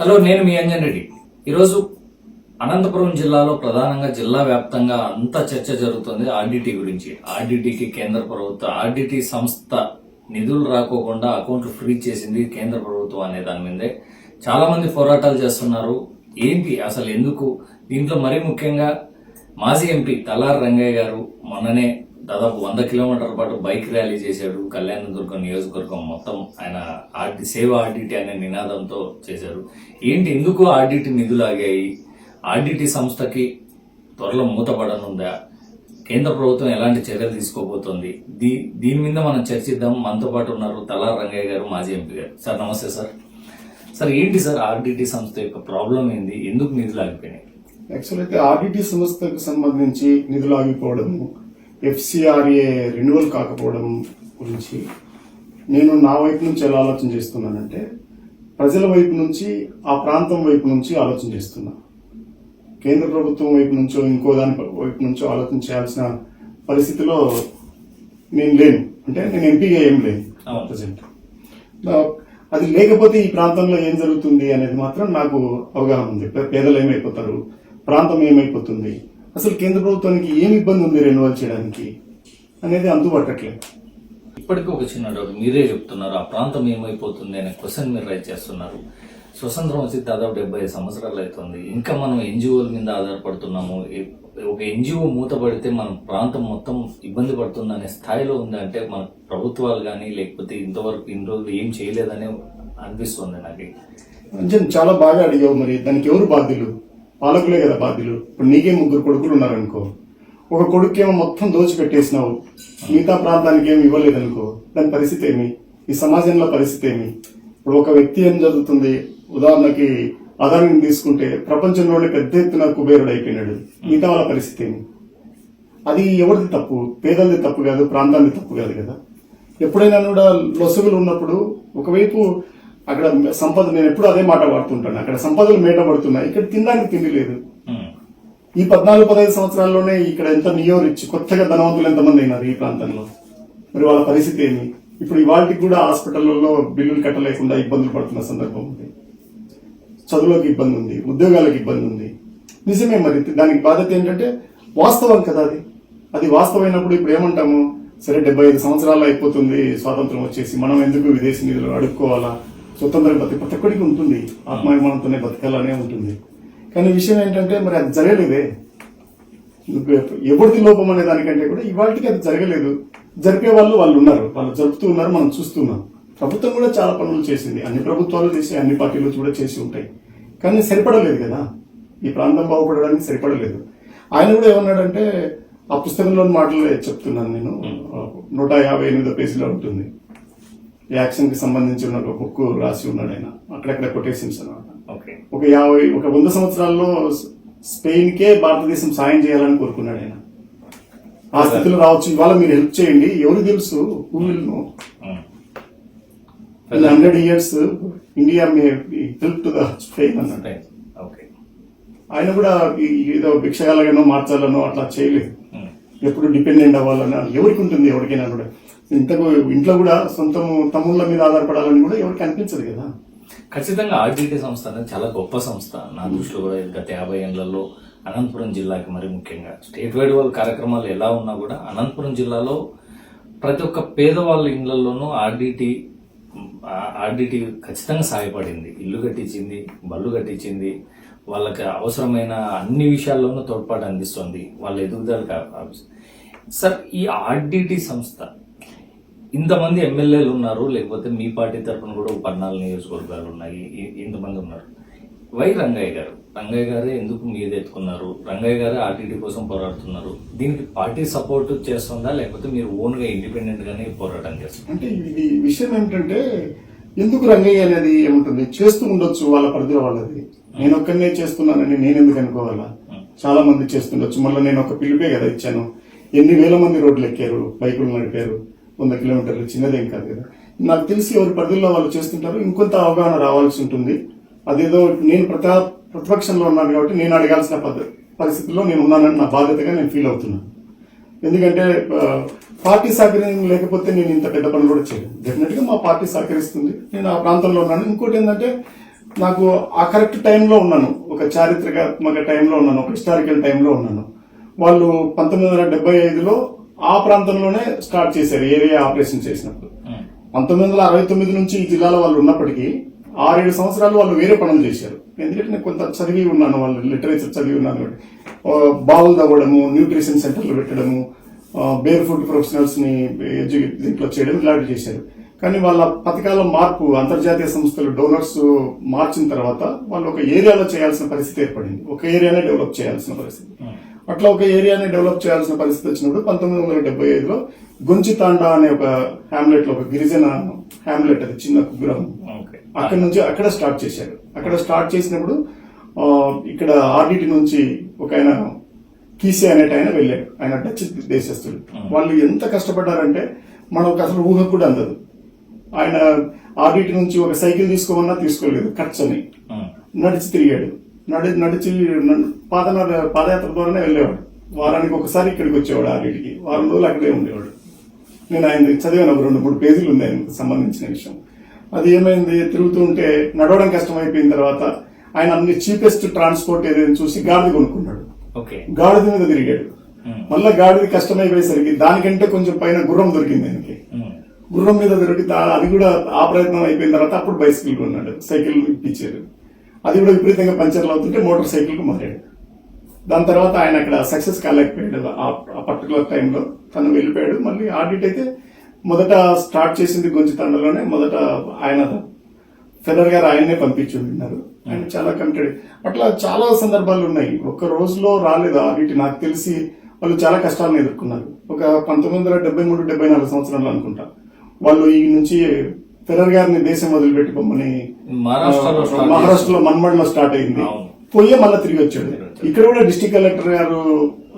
Hello నేను మీ అంజన్ రెడ్డి. ఈరోజు అనంతపురం జిల్లాలో ప్రధానంగా జిల్లా వ్యాప్తంగా అంతా చర్చ జరుగుతుంది ఆర్డిటీ గురించి. ఆర్డిటీకి కేంద్ర ప్రభుత్వం ఆర్డిటీ సంస్థ నిధులు రాకోకుండా అకౌంట్లు ఫ్రీ చేసింది కేంద్ర ప్రభుత్వం అనే దాని మీదే. చాలా మంది పోరాటాలు చేస్తున్నారు. ఏంటి? అసలు ఎందుకు? దీంట్లో మరీ ముఖ్యంగా మాజీ ఎంపీ తలార్ రంగయ్య గారు మొన్ననే దాదాపు వంద కిలోమీటర్ల పాటు బైక్ ర్యాలీ చేశాడు. కళ్యాణ దుర్గం నియోజకవర్గం మొత్తం ఆయన ఆర్డి సేవ ఆర్డిటి అనే నినాదంతో చేశారు. ఏంటి ఎందుకు ఆర్డిటి నిధులు ఆగాయి? ఆర్డిటి సంస్థకి త్వరలో మూతపడనుందా కేంద్ర ప్రభుత్వం ఎలాంటి చర్యలు తీసుకోబోతోంది? దీ దీని మీద మనం చర్చిద్దాం. మనతో పాటు ఉన్నారు తలా రంగయ్య గారు మాజీ ఎంపీ గారు. సార్ నమస్తే సార్. సార్ ఏంటి సార్ ఆర్డిటి సంస్థ యొక్క ప్రాబ్లం ఏంది? ఎందుకు నిధులు ఆగిపోయినాయి? యాక్చువల్ అయితే ఆర్డిటి సంస్థకు సంబంధించి నిధులు ఆగిపోవడము ఎఫ్సిఆర్ఏ రెన్యువల్ కాకపోవడం గురించి నేను నా వైపు నుంచి ఎలా ఆలోచన చేస్తున్నానంటే ప్రజల వైపు నుంచి ఆ ప్రాంతం వైపు నుంచి ఆలోచన చేస్తున్నా. కేంద్ర ప్రభుత్వం వైపు నుంచో ఇంకో దాని వైపు నుంచో ఆలోచన చేయాల్సిన పరిస్థితిలో నేను లేను. అంటే నేను ఎంపీగా ఏం లేను. ప్రజెంట్. అది లేకపోతే ఈ ప్రాంతంలో ఏం జరుగుతుంది అనేది మాత్రం నాకు అవగాహన ఉంది. పేదలు ఏమైపోతారు? ప్రాంతం ఏమైపోతుంది? అసలు కేంద్ర ప్రభుత్వానికి ఏం ఇబ్బంది ఉంది రెన్యువల్ చేయడానికి అనేది అంతుపట్టట్లేదు ఇప్పటికీ ఒక చిన్న డౌట్ మీరే చెప్తున్నారు ఆ ప్రాంతం ఏమైపోతుంది అనే క్వశ్చన్ మీరు రైట్ చేస్తున్నారు. స్వతంత్రం వచ్చి దాదాపు డెబ్బై ఐదు సంవత్సరాలు అవుతుంది. ఇంకా మనం ఎన్జిఓల మీద ఆధారపడుతున్నాము. ఒక ఎన్జిఓ మూతపడితే మన ప్రాంతం మొత్తం ఇబ్బంది పడుతుంది అనే స్థాయిలో ఉందంటే మన ప్రభుత్వాలు కానీ లేకపోతే ఇంతవరకు ఇన్ని రోజులు ఏం చేయలేదనే అనిపిస్తుంది నాకు. చాలా బాగా అడిగావు మరి. దానికి ఎవరు బాధ్యులు? పాలకులే కదా బాధ్యులు. ఇప్పుడు నీకే ముగ్గురు కొడుకులు ఉన్నారనుకో. ఒక కొడుకేమో మొత్తం దోచిపెట్టేసినావు. మిగతా ప్రాంతానికి ఏమి ఇవ్వలేదనుకో. దాని పరిస్థితి ఏమి? ఈ సమాజంలో పరిస్థితి ఏమి? ఇప్పుడు ఒక వ్యక్తి ఏం జరుగుతుంది? ఉదాహరణకి అదానిని తీసుకుంటే ప్రపంచంలోనే పెద్ద ఎత్తున కుబేరుడు అయిపోయినాడు. మిగతా వాళ్ళ పరిస్థితి ఏమి? అది ఎవరిది తప్పు? పేదలది తప్పు కాదు ప్రాంతాన్ని తప్పు కాదు కదా. ఎప్పుడైనా కూడా లొసుగులు ఉన్నప్పుడు ఒకవైపు అక్కడ సంపద నేను ఎప్పుడు అదే మాట వాడుతుంటాను. అక్కడ సంపదలు మేట పడుతున్నాయి. ఇక్కడ తినడానికి తిండి లేదు. ఈ పద్నాలుగు పదహైదు సంవత్సరాల్లోనే ఇక్కడ ఎంత నియో రిచ్ కొత్తగా ధనవంతులు ఎంతమంది అయినారు ఈ ప్రాంతంలో? మరి వాళ్ళ పరిస్థితి ఏమి ఇప్పుడు ఇవాళకి కూడా హాస్పిటల్లో బిల్లులు కట్టలేకుండా ఇబ్బందులు పడుతున్న సందర్భం ఉంది. చదువులకు ఇబ్బంది ఉంది. ఉద్యోగాలకు ఇబ్బంది ఉంది. నిజమే మరి. దానికి బాధ్యత ఏంటంటే వాస్తవం కదా అది. అది వాస్తవమైనప్పుడు ఇప్పుడు ఏమంటాము? సరే డెబ్బై ఐదు సంవత్సరాలు అయిపోతుంది. స్వాతంత్రం వచ్చేసి మనం ఎందుకు విదేశీ నిధులు అడుక్కోవాలా? స్వతంత్రం ప్రతి ప్రతి ఒక్కడికి ఉంటుంది. ఆత్మాభిమానంతోనే బతకాలనే ఉంటుంది. కానీ విషయం ఏంటంటే మరి అది జరగలేదే. ఎవరిది లోపం అనే దానికంటే కూడా ఇవాటికి అది జరగలేదు. జరిపే వాళ్ళు వాళ్ళు ఉన్నారు. వాళ్ళు జరుపుతూ ఉన్నారు మనం చూస్తున్నాం ప్రభుత్వం కూడా చాలా పనులు చేసింది. అన్ని ప్రభుత్వాలు చేసి అన్ని పార్టీలు కూడా చేసి ఉంటాయి. కానీ సరిపడలేదు కదా. ఈ ప్రాంతం బాగుపడడానికి సరిపడలేదు. ఆయన కూడా ఏమన్నాడంటే ఆ పుస్తకంలోని మాటలు చెప్తున్నాను నేను. నూట యాభై ఎనిమిదో పేజీలో ఉంటుంది. ఈ యాక్షన్కి సంబంధించిన ఒక బుక్ రాసి ఉన్నాడు ఆయన. అక్కడక్కడ కొటేషన్స్ అనమాట ఒక యాభై ఒక వంద సంవత్సరాల్లో స్పెయిన్ కే భారతదేశం సాయం చేయాలని కోరుకున్నాడు ఆయన. ఆ స్థితిలో రావచ్చు. ఇవాళ మీరు హెల్ప్ చేయండి. ఎవరు తెలుసు? Hundred years India may help to the Spain. Okay ఆయన కూడా ఏదో భిక్షగాలగానో మార్చాలనో అట్లా చేయలేదు. ఎప్పుడు డిపెండెంట్ అవ్వాలని ఎవరికి ఉంటుంది? ఎవరికైనా కూడా. ఇంతకు ఇంట్లో కూడా సొంత తమ్ముళ్ళ మీద ఆధారపడాలని కూడా ఎవరికి అనిపించదు కదా. ఖచ్చితంగా ఆర్జీటీ సంస్థ అనేది చాలా గొప్ప సంస్థ. నా దృష్టిలో కూడా గత యాభై ఏళ్ళలో అనంతపురం జిల్లాకి మరి ముఖ్యంగా. స్టేట్ వైడ్ వాళ్ళ కార్యక్రమాలు ఎలా ఉన్నా కూడా అనంతపురం జిల్లాలో ప్రతి ఒక్క పేదవాళ్ళ ఇళ్ళలోనూ ఆర్డిటి ఆర్డిటి ఖచ్చితంగా సహాయపడింది ఇల్లు కట్టించింది బళ్ళు కట్టించింది. వాళ్ళకి అవసరమైన అన్ని విషయాల్లోనూ తోడ్పాటు అందిస్తుంది. వాళ్ళ ఎదుగుదలకు సార్ ఈ ఆర్డిటి సంస్థ ఇంతమంది ఎమ్మెల్యేలు ఉన్నారు లేకపోతే మీ పార్టీ తరఫున కూడా ఒక పద్నాలుగు నియోజకవర్గాలు ఉన్నాయి ఇంతమంది ఉన్నారు. వై రంగయ్య గారు? రంగయ్య గారే ఎందుకు మీద ఎత్తుకున్నారు? రంగయ్య గారే ఆర్టీడీ కోసం పోరాడుతున్నారు. దీనికి పార్టీ సపోర్ట్ చేస్తుందా లేకపోతే మీరు ఓన్గా ఇండిపెండెంట్ గానే పోరాటం చేస్తున్నారు? అంటే ఇది విషయం ఏమిటంటే ఎందుకు రంగయ్య అనేది ఏముంటుంది? చేస్తూ ఉండొచ్చు వాళ్ళ పరిధిలో వాళ్ళది. నేను ఒక్కనే చేస్తున్నానని నేను ఎందుకు అనుకోవాలా? చాలా మంది చేస్తుండొచ్చు. మళ్ళీ నేను ఒక పిలిపే కదా ఇచ్చాను. ఎన్ని వేల మంది రోడ్లు ఎక్కారు? బైకులు నడిపారు? వంద కిలోమీటర్లు చిన్నదేం కాదు కదా. నాకు తెలిసి ఎవరి పరిధిలో వాళ్ళు చేస్తుంటారు ఇంకొంత అవగాహన రావాల్సి ఉంటుంది. అదేదో నేను ప్రతా ప్రతిపక్షంలో ఉన్నాను కాబట్టి నేను అడగాల్సిన పద్ధ- పరిస్థితుల్లో నేను ఉన్నానని నా బాధ్యతగా నేను ఫీల్ అవుతున్నాను. ఎందుకంటే పార్టీ సహకరించడం లేకపోతే నేను ఇంత పెద్ద పనులు కూడా చేయను. డెఫినెట్గా మా పార్టీ సహకరిస్తుంది. నేను ఆ ప్రాంతంలో ఉన్నాను. ఇంకోటి ఏంటంటే నాకు ఆ కరెక్ట్ టైంలో ఉన్నాను. ఒక చారిత్రకాత్మక టైంలో ఉన్నాను. ఒక హిస్టారికల్ టైంలో ఉన్నాను. వాళ్ళు పంతొమ్మిది వందల డెబ్బై ఐదులో ఆ ప్రాంతంలోనే స్టార్ట్ చేశారు ఏరియా ఆపరేషన్ చేసినప్పుడు. పంతొమ్మిది వందల అరవై తొమ్మిది నుంచి ఈ జిల్లాలో వాళ్ళు ఉన్నప్పటికీ ఆరేడు సంవత్సరాలు వాళ్ళు వేరే పనులు చేశారు. ఎందుకంటే నేను కొంత చదివి ఉన్నాను వాళ్ళు లిటరేచర్ చదివి ఉన్నాను బావులు తవ్వడము న్యూట్రిషన్ సెంటర్లు పెట్టడము బేర్ ఫుడ్ ప్రొఫెషనల్స్ని దీంట్లో చేయడం ఇలాంటివి చేశారు. కానీ వాళ్ళ పథకాల మార్పు అంతర్జాతీయ సంస్థలు డోనర్స్ మార్చిన తర్వాత వాళ్ళు ఒక ఏరియాలో చేయాల్సిన పరిస్థితి ఏర్పడింది. ఒక ఏరియానే డెవలప్ చేయాల్సిన పరిస్థితి. అట్లా ఒక ఏరియాని డెవలప్ చేయాల్సిన పరిస్థితి వచ్చినప్పుడు పంతొమ్మిది వందల డెబ్బై ఐదులో గొంచితాండా అనే ఒక హ్యామ్లెట్లో ఒక గిరిజన హ్యామ్లెట్ అది చిన్న కుగ్రామం ఓకే. అక్కడ నుంచి అక్కడ స్టార్ట్ చేశారు. అక్కడ స్టార్ట్ చేసినప్పుడు ఇక్కడ ఆర్డిటి నుంచి ఒక ఆయన కీసే అనేట ఆయన వెళ్ళాడు. ఆయన డచ్ దేశస్తుడు వాళ్ళు ఎంత కష్టపడ్డారంటే మనకు అసలు ఊహ కూడా అందదు. ఆయన ఆర్డిటి నుంచి ఒక సైకిల్ తీసుకోమన్నా తీసుకోలేదు. ఖర్చు అని. నడిచి తిరిగాడు. నడి నడిచి పాద పాదయాత్ర ద్వారానే వెళ్ళేవాడు. వారానికి ఒకసారి ఇక్కడికి వచ్చేవాడు ఆర్డిటికి వారం రోజులు అక్కడే ఉండేవాడు. నేను ఆయన చదివాను. ఒక రెండు మూడు పేజీలు ఉంది ఆయనకు సంబంధించిన విషయం. అది ఏమైంది? తిరుగుతూ ఉంటే నడవడం కష్టం అయిపోయిన తర్వాత ఆయన అన్ని చీపెస్ట్ ట్రాన్స్పోర్ట్ ఏదైనా చూసి గాడిద కొనుక్కున్నాడు. గాడిద మీద తిరిగాడు. ఉమ్, మళ్ళా గాడిద కష్టమైపోయేసరికి దానికంటే కొంచెం పైన గుర్రం దొరికింది ఆయనకి. ఉమ్, గుర్రం మీద దొరికి అది కూడా ఆ ప్రయత్నం అయిపోయిన తర్వాత అప్పుడు బైసికల్ కొన్నాడు. సైకిల్ ఇప్పించారు. అది కూడా విపరీతంగా పంచర్లు అవుతుంటే మోటార్ సైకిల్కి మారాడు. దాని తర్వాత ఆయన అక్కడ సక్సెస్ కాలేకపోయాడు ఆ- పర్టికులర్ టైంలో. తను వెళ్ళిపోయాడు. మళ్ళీ ఆడిట్ అయితే మొదట స్టార్ట్ చేసింది గొంచితండలోనే మొదట ఆయన ఫెదర్ గారు ఆయన్నే పంపించి ఉన్నారు. ఆయన చాలా కమిటెడ్ అట్లా చాలా సందర్భాలు ఉన్నాయి. ఒక్క రోజులో రాలేదు ఆడిట్. నాకు తెలిసి వాళ్ళు చాలా కష్టాలను ఎదుర్కొన్నారు. ఒక పంతొమ్మిది వందల డెబ్బై మూడు డెబ్బై నాలుగు సంవత్సరాలు అనుకుంటా. వాళ్ళు ఈ నుంచి ఫెడర్ గారిని దేశం వదిలిపెట్టి పొమ్మని మహారాష్ట్రలో ఆ, start మహారాష్ట్రలో మన్మడ్లో స్టార్ట్ అయింది. పోయే మళ్ళీ తిరిగి వచ్చాడు. ఇక్కడ కూడా డిస్ట్రిక్ట్ కలెక్టర్ గారు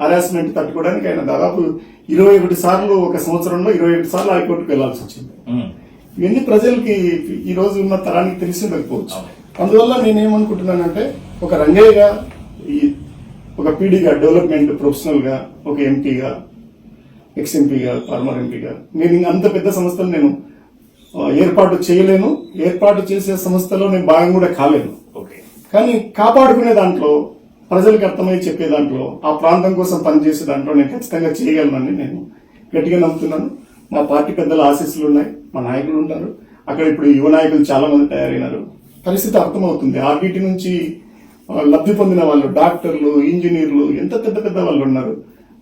హరాస్మెంట్ తట్టుకోవడానికి ఆయన దాదాపు ఇరవై ఒకటి సార్లు ఒక సంవత్సరంలో ఇరవై ఒకటి సార్లు హైకోర్టుకు వెళ్ళాల్సి వచ్చింది. ఇవన్నీ ప్రజలకి ఈ రోజు ఉన్న తరానికి తెలిసి ఉండకపోవచ్చు. అందువల్ల నేనేమనుకుంటున్నానంటే ఒక రంగయ్యగా ఈ ఒక పీడీగా డెవలప్మెంట్ ప్రొఫెషనల్గా ఒక ఎంపీగా ఎక్స్ ఎంపీగా ఫార్మర్ ఎంపీగా నేను అంత పెద్ద సంస్థలు నేను ఏర్పాటు చేయలేను. ఏర్పాటు చేసే సంస్థలో నేను భాగం కూడా కాలేను ఓకే. కానీ కాపాడుకునే దాంట్లో ప్రజలకు అర్థమై చెప్పే దాంట్లో ఆ ప్రాంతం కోసం పనిచేసే దాంట్లో నేను ఖచ్చితంగా చేయగలనని నేను గట్టిగా నమ్ముతున్నాను. మా పార్టీ పెద్దల ఆశీస్సులు ఉన్నాయి. మా నాయకులు ఉన్నారు. అక్కడ ఇప్పుడు యువ నాయకులు చాలా మంది తయారైనారు. పరిస్థితి అర్థమవుతుంది. ఆర్బీటీ నుంచి లబ్ధి పొందిన వాళ్ళు డాక్టర్లు ఇంజనీర్లు ఎంత పెద్ద పెద్ద వాళ్ళు ఉన్నారు.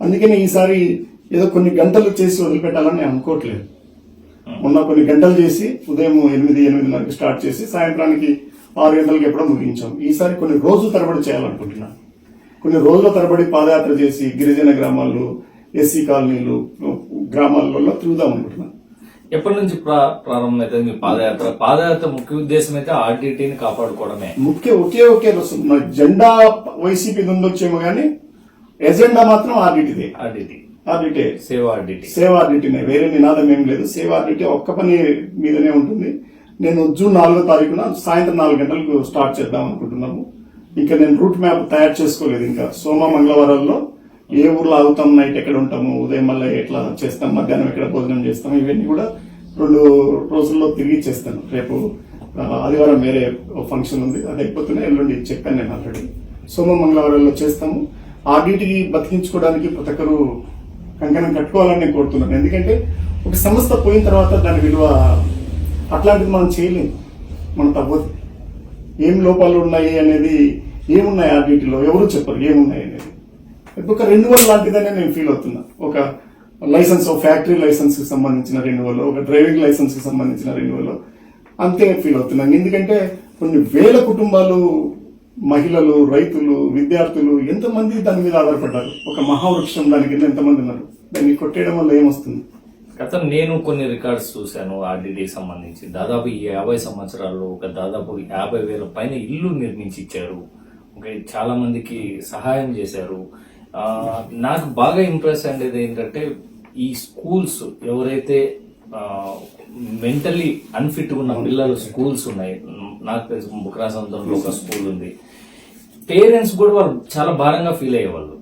అందుకని ఈసారి ఏదో కొన్ని గంటలు చేసి వదిలిపెట్టాలని నేను అనుకోవట్లేదు. మొన్న కొన్ని గంటలు చేసి ఉదయం ఎనిమిది ఎనిమిదిన్నరకి స్టార్ట్ చేసి సాయంత్రానికి ఆరు గంటలకి ఎప్పుడో ముగించాం. ఈసారి కొన్ని రోజుల తరబడి చేయాలనుకుంటున్నాను కొన్ని రోజుల తరబడి పాదయాత్ర చేసి గిరిజన గ్రామాలు ఎస్సీ కాలనీలు గ్రామాలలో తిరుగుదాం అనుకుంటున్నాను ఎప్పటి నుంచి ప్రా- ప్రారంభమైతే మీ పాదయాత్ర? పాదయాత్ర ముఖ్య ఉద్దేశం అయితే ఆర్డిటీని కాపాడుకోవడమే. ముఖ్య ఒకే ఒకే జెండా వైసీపీ ఉండొచ్చేమో కానీ ఎజెండా మాత్రం ఆర్డిటిదే ఆర్డిటీ ఆర్డిటే. సేవ ఆర్డిటీ సేవ ఆర్డిటీనే వేరే నినాదం ఏం లేదు. సేవ ఆర్డిటీ ఒక్క పని మీదనే ఉంటుంది. నేను జూన్ నాలుగో తారీఖున సాయంత్రం నాలుగు గంటలకు స్టార్ట్ చేద్దాం అనుకుంటున్నాము. ఇంకా నేను రూట్ మ్యాప్ తయారు చేసుకోలేదు ఇంకా. సోమ మంగళవారాల్లో ఏ ఊర్లో ఆగుతాం నైట్ ఎక్కడ ఉంటాము ఉదయం మళ్ళీ ఎట్లా చేస్తాం మధ్యాహ్నం ఎక్కడ భోజనం చేస్తాం ఇవన్నీ కూడా రెండు రోజుల్లో తిరిగి చేస్తాను. రేపు ఆ, ఆదివారం వేరే ఫంక్షన్ ఉంది. అది అయిపోతూనే ఎల్లుండి చెప్పాను నేను ఆల్రెడీ. సోమ మంగళవారాల్లో చేస్తాము. ఆర్డిటికి బతికించుకోవడానికి ప్రతి ఒక్కరు కంకణం కట్టుకోవాలని నేను కోరుతున్నాను. ఎందుకంటే ఒక సంస్థ పోయిన తర్వాత దాని విలువ అట్లాంటిది మనం చేయలేము మనం తగ్గదు ఏం లోపాలు ఉన్నాయి అనేది ఏమున్నాయి ఆర్డిటీలో? ఎవరు చెప్పరు ఏమున్నాయి అనేది. ఒక రెన్యువల్ లాంటిదనే నేను ఫీల్ అవుతున్నా. ఒక లైసెన్స్ ఫ్యాక్టరీ లైసెన్స్కి సంబంధించిన రెన్యువల్ ఒక డ్రైవింగ్ లైసెన్స్కి సంబంధించిన రెన్యువల్ అంతే ఫీల్ అవుతున్నాను. ఎందుకంటే కొన్ని వేల కుటుంబాలు మహిళలు రైతులు విద్యార్థులు ఎంతమంది దాని మీద ఆధారపడ్డారు? ఒక మహావృక్షం దాని కింద ఎంతమంది ఉన్నారు? దాన్ని కొట్టేయడం వల్ల ఏమొస్తుంది? గతం నేను కొన్ని రికార్డ్స్ చూశాను ఆర్డీడీకి సంబంధించి. దాదాపు ఈ యాభై సంవత్సరాల్లో ఒక దాదాపు యాభై వేల పైన ఇల్లు నిర్మించి ఇచ్చారు ఓకే చాలా మందికి సహాయం చేశారు. నాకు బాగా ఇంప్రెస్ అయ్యేది ఏంటంటే ఈ స్కూల్స్ ఎవరైతే మెంటల్లీ అన్ఫిట్ ఉన్న పిల్లలు స్కూల్స్ ఉన్నాయి నాకు తెలిసి బుక్రాసంతంలో ఒక స్కూల్ ఉంది. పేరెంట్స్ కూడా వాళ్ళు చాలా భారంగా ఫీల్ అయ్యేవాళ్ళు.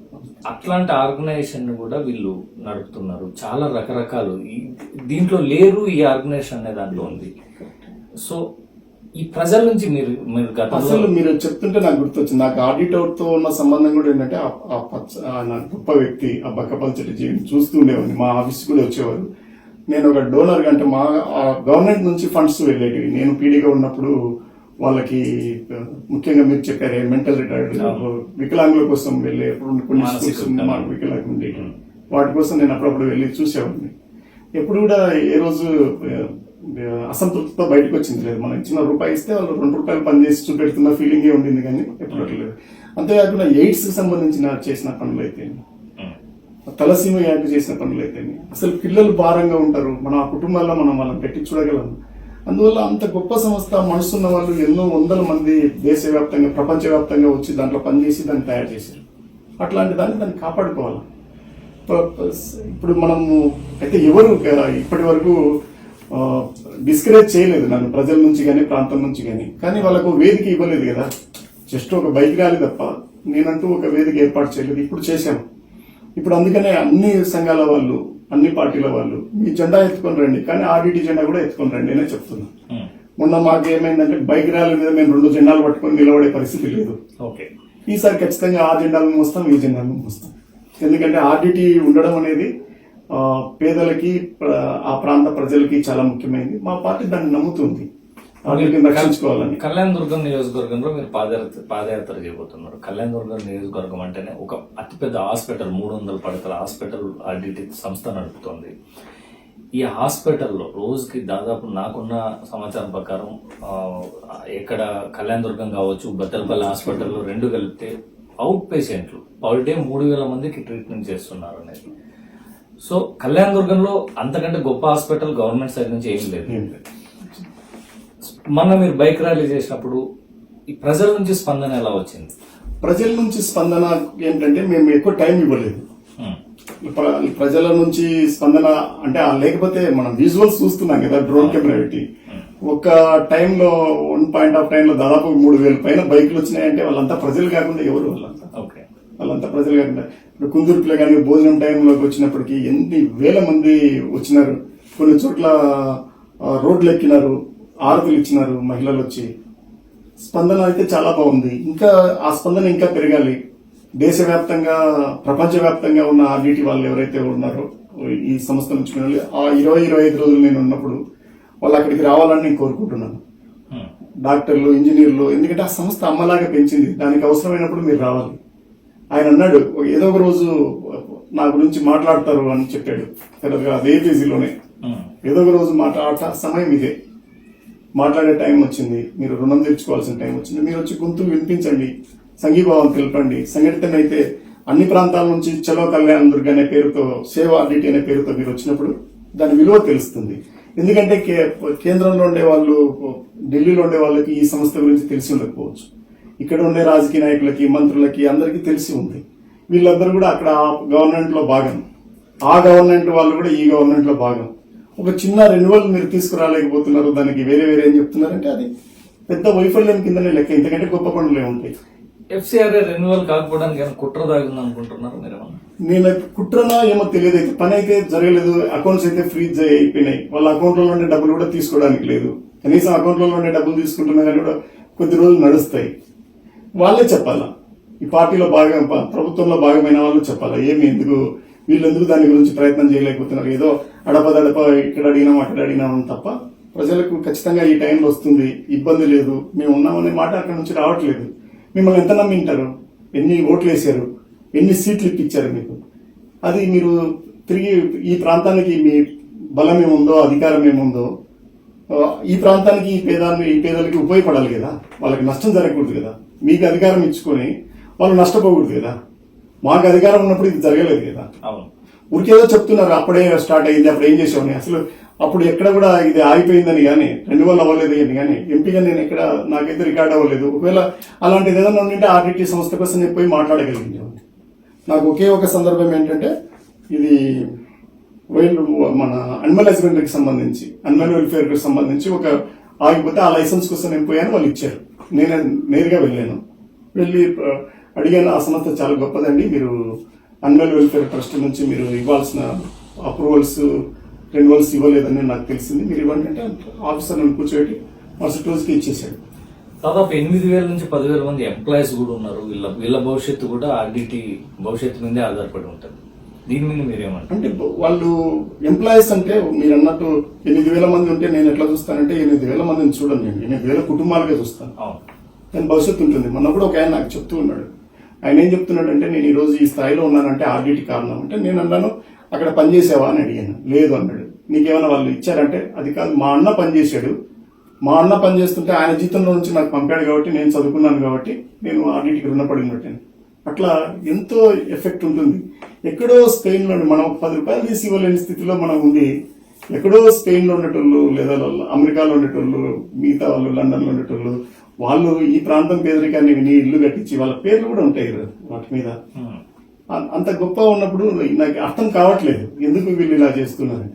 అట్లాంటి ఆర్గనైజేషన్ కూడా వీళ్ళు నడుపుతున్నారు. చాలా రకరకాలు. దీంట్లో లేరు ఈ ఆర్గనైజేషన్ అనే దాంట్లో ఉంది. సో ఈ ప్రజల నుంచి మీరు మీరు అసలు మీరు చెప్తుంటే నాకు గుర్తొచ్చింది. నాకు ఆడిటర్తో ఉన్న సంబంధం కూడా ఏంటంటే ఆ- పచ్చ- గొప్ప వ్యక్తి ఆ బక్కపల్చటి చూస్తూ చూస్తుండేవాడిని మా ఆఫీస్ కూడా వచ్చేవారు. నేను ఒక డోనర్ అంటే మా గవర్నమెంట్ నుంచి ఫండ్స్ వెళ్ళేటివి. నేను పీడీగా ఉన్నప్పుడు వాళ్ళకి ముఖ్యంగా మీరు చెప్పారే మెంటల్ రిటైర్డ్ వికలాంగుల కోసం వెళ్ళే కొన్ని ఉన్నాయి, మాకు వికలాంగులు. ఉండేవి వాటి కోసం నేను అప్పుడప్పుడు వెళ్ళి చూసేవాడిని. ఎప్పుడు కూడా ఏ రోజు అసంతృప్తితో బయటకు వచ్చింది లేదు. మనం ఇచ్చిన రూపాయి ఇస్తే వాళ్ళు రెండు రూపాయలు పనిచేసి చూపెడుతున్న ఫీలింగే ఉండింది కానీ ఎప్పుడు లేదు. అంతేకాకుండా ఎయిడ్స్కి సంబంధించిన చేసిన పనులు అయితే తలసీమ యాక్ చేసిన పనులు అయితే అసలు పిల్లలు భారంగా ఉంటారు. మన ఆ కుటుంబాల్లో మనం వాళ్ళని పెట్టి చూడగలం. అందువల్ల అంత గొప్ప సంస్థ మనసున్న వాళ్ళు ఎన్నో వందల మంది దేశవ్యాప్తంగా ప్రపంచవ్యాప్తంగా వచ్చి దాంట్లో పనిచేసి దాన్ని తయారు చేశారు. అట్లాంటి దాన్ని దాన్ని కాపాడుకోవాలి. ఇప్పుడు మనము అయితే ఎవరు ఇప్పటి వరకు డిస్కరేజ్ చేయలేదు నన్ను ప్రజల నుంచి కానీ ప్రాంతం నుంచి కానీ కానీ వాళ్ళకు వేదిక ఇవ్వలేదు కదా. జస్ట్ ఒక బైక్ ర్యాలీ తప్ప నేనంటూ ఒక వేదిక ఏర్పాటు చేయలేదు. ఇప్పుడు చేశాను. ఇప్పుడు అందుకనే అన్ని సంఘాల వాళ్ళు అన్ని పార్టీల వాళ్ళు. మీ జెండా ఎత్తుకొని రండి. కానీ ఆర్డీటీ జెండా కూడా ఎత్తుకొని రండి. అనే చెప్తున్నా. మొన్న మాకు ఏమైందంటే బైక్ ర్యాలీ మీద మేము రెండు జెండాలు పట్టుకొని నిలబడే పరిస్థితి లేదు. ఓకే. ఈసారి ఖచ్చితంగా ఆ జెండాలను మోస్తాం ఈ జెండాలను మోస్తాం. ఎందుకంటే ఆర్డిటి ఉండడం అనేది పేదలకి ఆ ప్రాంత ప్రజలకి చాలా ముఖ్యమైనది. మా పార్టీ దాన్ని నమ్ముతుంది. రక్షించుకోవాలని కళ్యాణ్ దుర్గం నియోజకవర్గంలో మీరు పాదయాత్ర పాదయాత్ర చేయబోతున్నారు. కళ్యాణ్ దుర్గం నియోజకవర్గం అంటేనే ఒక అతిపెద్ద హాస్పిటల్ మూడు వందల పడకల హాస్పిటల్ ఆర్డిటి సంస్థ నడుపుతోంది. ఈ హాస్పిటల్లో రోజుకి దాదాపు నాకున్న సమాచారం ప్రకారం ఎక్కడ కళ్యాణ్ దుర్గం కావచ్చు బత్తలపల్లి హాస్పిటల్లో రెండు కలిపితే అవుట్ పేషెంట్లు పర్ డే మూడు వేల మందికి ట్రీట్మెంట్ చేస్తున్నారు అనేది. సో కళ్యాణ్ దుర్గంలో అంతకంటే గొప్ప హాస్పిటల్ గవర్నమెంట్ సైడ్ నుంచి ఏం లేదు. మొన్న మీరు బైక్ ర్యాలీ చేసినప్పుడు ఈ ప్రజల నుంచి స్పందన ఎలా వచ్చింది? ప్రజల నుంచి స్పందన ఏంటంటే మేము ఎక్కువ టైం ఇవ్వలేదు. ప్ర- ప్రజల నుంచి స్పందన అంటే లేకపోతే మనం విజువల్స్ చూస్తున్నాం కదా డ్రోన్ కెమెరా పెట్టి ఒక టైంలో వన్ పాయింట్ ఆఫ్ టైంలో దాదాపు మూడు వేల పైన బైకులు వచ్చినాయంటే వాళ్ళంతా ప్రజలు కాకుండా ఎవరు వాళ్ళంతా? వాళ్ళంతా ప్రజలు కాకుండా. ఇప్పుడు కుందుర్పిలో కానీ భోజనం టైంలోకి వచ్చినప్పటికీ ఎన్ని వేల మంది వచ్చినారు? కొన్ని చోట్ల రోడ్లు ఎక్కినారు. ఆరతులు ఇచ్చినారు మహిళలు వచ్చి. స్పందన అయితే చాలా బాగుంది. ఇంకా ఆ స్పందన ఇంకా పెరగాలి. దేశవ్యాప్తంగా ప్రపంచవ్యాప్తంగా ఉన్న ఆర్డిటి వాళ్ళు ఎవరైతే ఉన్నారో ఈ సంస్థ నుంచి ఆ ఇరవై ఇరవై ఐదు రోజులు నేను ఉన్నప్పుడు వాళ్ళు అక్కడికి రావాలని నేను కోరుకుంటున్నాను. ఉమ్, డాక్టర్లు ఇంజనీర్లు ఎందుకంటే ఆ సంస్థ అమ్మలాగా పెంచింది. దానికి అవసరమైనప్పుడు మీరు రావాలి. ఆయన అన్నాడు ఏదో ఒక రోజు నా గురించి మాట్లాడతారు అని చెప్పాడు. అదే పేజీలోనే. ఉమ్, ఏదో ఒక రోజు మాట్లాడట సమయం ఇదే. మాట్లాడే టైం వచ్చింది మీరు రుణం తీర్చుకోవాల్సిన టైం వచ్చింది. మీరు వచ్చి గొంతు వినిపించండి సంఘీభావం తెలపండి. సంఘటన అయితే అన్ని ప్రాంతాల నుంచి చలో కళ్యాణ్ దుర్గ అనే పేరుతో సేవ ఆడిట్ అనే పేరుతో మీరు వచ్చినప్పుడు దాని విలువ తెలుస్తుంది. ఎందుకంటే కే- కేంద్రంలో ఉండే వాళ్ళు ఢిల్లీలో ఉండే వాళ్ళకి ఈ సంస్థ గురించి తెలిసి ఉండకపోవచ్చు. ఇక్కడ ఉండే రాజకీయ నాయకులకి మంత్రులకి అందరికీ తెలిసి ఉంది. వీళ్ళందరూ కూడా అక్కడ గవర్నమెంట్లో భాగం. ఆ గవర్నమెంట్ వాళ్ళు కూడా ఈ గవర్నమెంట్లో భాగం. ఒక చిన్న రెన్యువల్ మీరు తీసుకురాలేకపోతున్నారు దానికి వేరే వేరే ఏం చెప్తున్నారంటే అది పెద్ద వైఫల్యం కిందనే లెక్క ఇంతకంటే గొప్ప పనులే ఉంటాయి? ఎఫ్సిఆర్ఏ రెన్యువల్ కాకపోవడానికి ఏమైనా కుట్ర దాగింది అనుకుంటున్నారు మీరు నేను కుట్రనా ఏమో తెలియదు అయితే పని అయితే జరగలేదు అకౌంట్స్ అయితే ఫ్రీజ్ అయిపోయినాయి. వాళ్ళ అకౌంట్లలో ఉండే డబ్బులు కూడా తీసుకోవడానికి లేదు. కనీసం అకౌంట్లలో ఉండే డబ్బులు తీసుకుంటున్నా కానీ కూడా కొద్ది రోజులు నడుస్తాయి. వాళ్ళే చెప్పాలా? ఈ పార్టీలో భాగం ప్రభుత్వంలో భాగమైన వాళ్ళు చెప్పాలా? ఏమి ఎందుకు వీళ్ళందరూ దాని గురించి ప్రయత్నం చేయలేకపోతున్నారు. ఏదో అడపదడప ఇక్కడ అడిగినాం అక్కడ అడిగినాం అని తప్ప ప్రజలకు ఖచ్చితంగా ఈ టైంలో వస్తుంది. ఇబ్బంది లేదు. మేము ఉన్నామనే మాట అక్కడ నుంచి రావట్లేదు. మిమ్మల్ని ఎంత నమ్మింటారు? ఎన్ని ఓట్లు వేశారు? ఎన్ని సీట్లు ఇప్పించారు మీకు? అది మీరు తిరిగి ఈ ప్రాంతానికి మీ బలం ఏముందో అధికారం ఏముందో ఈ ప్రాంతానికి ఈ పేదాన్ని ఈ పేదలకి ఉపయోగపడాలి కదా. వాళ్ళకి నష్టం జరగకూడదు కదా. మీకు అధికారం ఇచ్చుకొని వాళ్ళు నష్టపోకూడదు కదా. మాకు అధికారం ఉన్నప్పుడు ఇది జరగలేదు కదా. అవును. ఊరికేదో చెప్తున్నారు అప్పుడే స్టార్ట్ అయింది అప్పుడు ఏం చేసామని అసలు అప్పుడు ఎక్కడ కూడా ఇది ఆగిపోయిందని కానీ రెండు వల్ల అవ్వలేదు అని కానీ ఎంపీగా నేను ఎక్కడ నాకైతే రికార్డ్ అవ్వలేదు. ఒకవేళ అలాంటిది ఏదైనా ఉండింటే ఆర్డిటి సంస్థ కోసం నేను పోయి మాట్లాడగలిగింది. నాకు ఒకే ఒక సందర్భం ఏంటంటే ఇది వైల్డ్ మన అనిమల్ హస్బెండరీకి సంబంధించి అనిమల్ వెల్ఫేర్కి సంబంధించి ఒక ఆగిపోతే ఆ లైసెన్స్ కోసం నేను పోయాను వాళ్ళు ఇచ్చారు. నేను నేరుగా వెళ్ళాను. వెళ్ళి అడిగాను ఆ సంస్థ చాలా గొప్పదండి. మీరు అనిమల్ వెల్ఫేర్ ట్రస్ట్ నుంచి మీరు ఇవ్వాల్సిన అప్రూవల్స్ రెన్యువల్స్ ఇవ్వలేదని నాకు తెలిసింది. మీరు ఇవ్వండి అంటే ఆఫీసర్ నన్ను కూర్చోబెట్టి మరుసటి రోజుకి ఇచ్చేసాడు దాదాపు ఎనిమిది వేల నుంచి పదివేల మంది ఎంప్లాయీస్ కూడా ఉన్నారు. వీళ్ళ వీళ్ళ భవిష్యత్తు కూడా ఆర్డిటి భవిష్యత్తు మీదే ఆధారపడి ఉంటుంది. దీని మీద మీరేమంటారు? అంటే వాళ్ళు ఎంప్లాయీస్ అంటే మీరు అన్నట్టు ఎనిమిది వేల మంది ఉంటే నేను ఎట్లా చూస్తానంటే ఎనిమిది వేల మందిని నేను ఎనిమిది వేల కుటుంబాలుగా చూస్తాను. అవును. దాని భవిష్యత్తు ఉంటుంది. మొన్న కూడా ఒక ఆయన నాకు చెప్తూ ఉన్నాడు. ఆయన ఏం చెప్తున్నాడంటే నేను ఈరోజు ఈ స్థాయిలో ఉన్నానంటే ఆర్డిటి కారణం అంటే నేను అన్నాను అక్కడ పనిచేసావా? అని అడిగాను. లేదు అన్నాడు. నీకేమైనా వాళ్ళు ఇచ్చారంటే అది కాదు మా అన్న పనిచేశాడు. మా అన్న పనిచేస్తుంటే ఆయన జీతంలో నుంచి నాకు పంపాడు కాబట్టి నేను చదువుకున్నాను కాబట్టి నేను ఆర్డిటికి రుణపడి ఉన్నట్టు అట్లా ఎంతో ఎఫెక్ట్ ఉంటుంది. ఎక్కడో స్పెయిన్లో మనం పది రూపాయలు తీసి ఇవ్వలేని స్థితిలో మనం ఉంది ఎక్కడో స్పెయిన్లో ఉండేటోళ్ళు లేదా అమెరికాలో ఉండేటోళ్ళు మిగతా వాళ్ళు లండన్లో ఉండేటోళ్ళు వాళ్ళు ఈ ప్రాంతం పేదరికాన్ని విని ఇల్లు కట్టించి వాళ్ళ పేర్లు కూడా ఉంటాయి వాటి మీద. అంత గొప్ప ఉన్నప్పుడు నాకు అర్థం కావట్లేదు. ఎందుకు వీళ్ళు ఇలా చేస్తున్నారని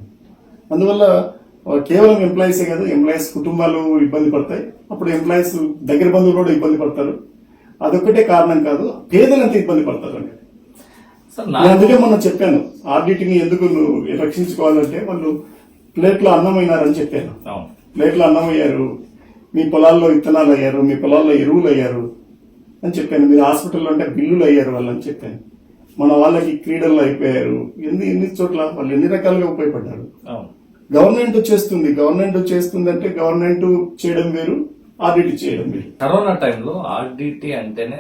అందువల్ల కేవలం ఎంప్లాయీసే కాదు ఎంప్లాయీస్ కుటుంబాలు ఇబ్బంది పడతాయి. అప్పుడు ఎంప్లాయీస్ దగ్గర బంధువులు కూడా ఇబ్బంది పడతారు. అదొక్కటే కారణం కాదు పేదలంతా ఇబ్బంది పడతారు నేను నా అందుకే మొన్న చెప్పాను ఆర్డిటిని ఎందుకు రక్షించుకోవాలంటే వాళ్ళు ప్లేట్లో అన్నం అయినారని చెప్పాను ప్లేట్లో అన్నం అయ్యారు మీ పొలాల్లో విత్తనాలు అయ్యారు మీ పొలాల్లో ఎరువులు అయ్యారు అని చెప్పాను. మీరు హాస్పిటల్లో అంటే బిల్లులు అయ్యారు వాళ్ళు అని చెప్పాను. మన వాళ్ళకి క్రీడల్లో అయిపోయారు. ఎన్ని ఎన్ని చోట్ల వాళ్ళు ఎన్ని రకాలుగా ఉపయోగపడ్డారు? గవర్నమెంట్ చేస్తుంది గవర్నమెంట్ చేస్తుంది అంటే గవర్నమెంట్ చేయడం వేరు ఆడిట్ చేయడం వేరు. కరోనా టైంలో ఆర్డిటి అంటేనే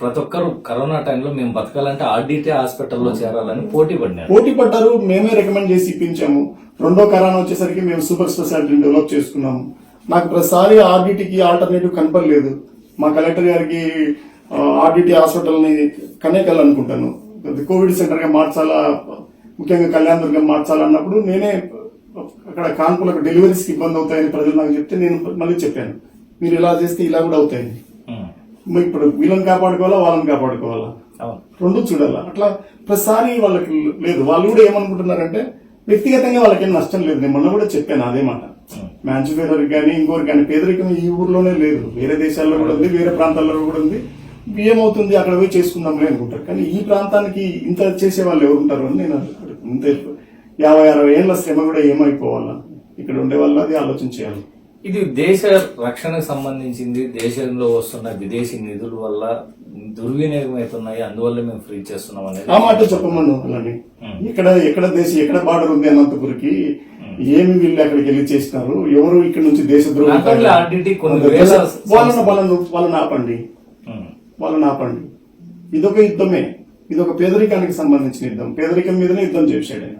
ప్రతి ఒక్కరు కరోనా టైంలో మేము బతకాలంటే ఆర్డిటి హాస్పిటల్లో చేరాలని పోటీ పడినారు. పోటీ పడ్డారు. మేమే రికమెండ్ చేసి ఇప్పించాము. రెండో కరోనా వచ్చేసరికి మేము సూపర్ స్పెషాలిటీని డెవలప్ చేసుకున్నాము. నాకు ప్రతిసారి ఆర్డిటికి ఆల్టర్నేటివ్ కనపడలేదు. మా కలెక్టర్ గారికి ఆర్డిటి హాస్పిటల్ని కనేకల్ అనుకుంటాను కోవిడ్ సెంటర్గా మార్చాలా ముఖ్యంగా కళ్యాణ్ దుర్గం మార్చాలన్నప్పుడు నేనే అక్కడ కాన్పులకు డెలివరీస్కి ఇబ్బంది అవుతాయని ప్రజలు నాకు చెప్తే నేను మళ్ళీ చెప్పాను. మీరు ఇలా చేస్తే ఇలా కూడా అవుతాయని. ఇప్పుడు వీళ్ళని కాపాడుకోవాలా వాళ్ళని కాపాడుకోవాలా? రెండు చూడాలా? అట్లా ప్రతిసారి వాళ్ళకి లేదు. వాళ్ళు కూడా ఏమనుకుంటున్నారంటే వ్యక్తిగతంగా వాళ్ళకి నష్టం లేదు. నేను మొన్న కూడా చెప్పాను అదే మాట. మ్యాన్చుఫేరర్ కానీ ఇంకోరు కానీ పేదరికం ఈ ఊర్లోనే లేదు. వేరే దేశాల్లో కూడా ఉంది వేరే ప్రాంతాల్లో కూడా ఉంది. ఏమవుతుంది? అక్కడ పోయి చేసుకుందాంలే అనుకుంటారు. కానీ ఈ ప్రాంతానికి ఇంత చేసే వాళ్ళు ఎవరు ఉంటారు అని నేను. ఇంత యాభై అరవై ఏళ్ళ శ్రమ కూడా ఏమైపోవాలా? ఇక్కడ ఉండే వాళ్ళు అది ఆలోచన చేయాలి. ఇది దేశ రక్షణకు సంబంధించింది. దేశంలో వస్తున్న విదేశీ నిధుల వల్ల దుర్వినియోగం అవుతున్నాయి అందువల్ల మేము ఫ్రీ చేస్తున్నాం అనేది ఆ మాట చెప్పమను అలాని. ఎక్కడ ఎక్కడ దేశం ఎక్కడ బార్డర్ ఉంది అనంతపురికి? ఏమి వీళ్ళు అక్కడికి వెళ్ళి చేసినారు? ఎవరు ఇక్కడ నుంచి దేశ ద్రోహం Not only RDT, కొన్ని వేల వాళ్ళని వాళ్ళను వాళ్ళని ఆపండి. వాళ్ళని ఆపండి. ఇదొక యుద్ధమే. ఇదొక పేదరికానికి సంబంధించిన యుద్ధం. పేదరికం మీదనే యుద్ధం చేశాడు ఆయన.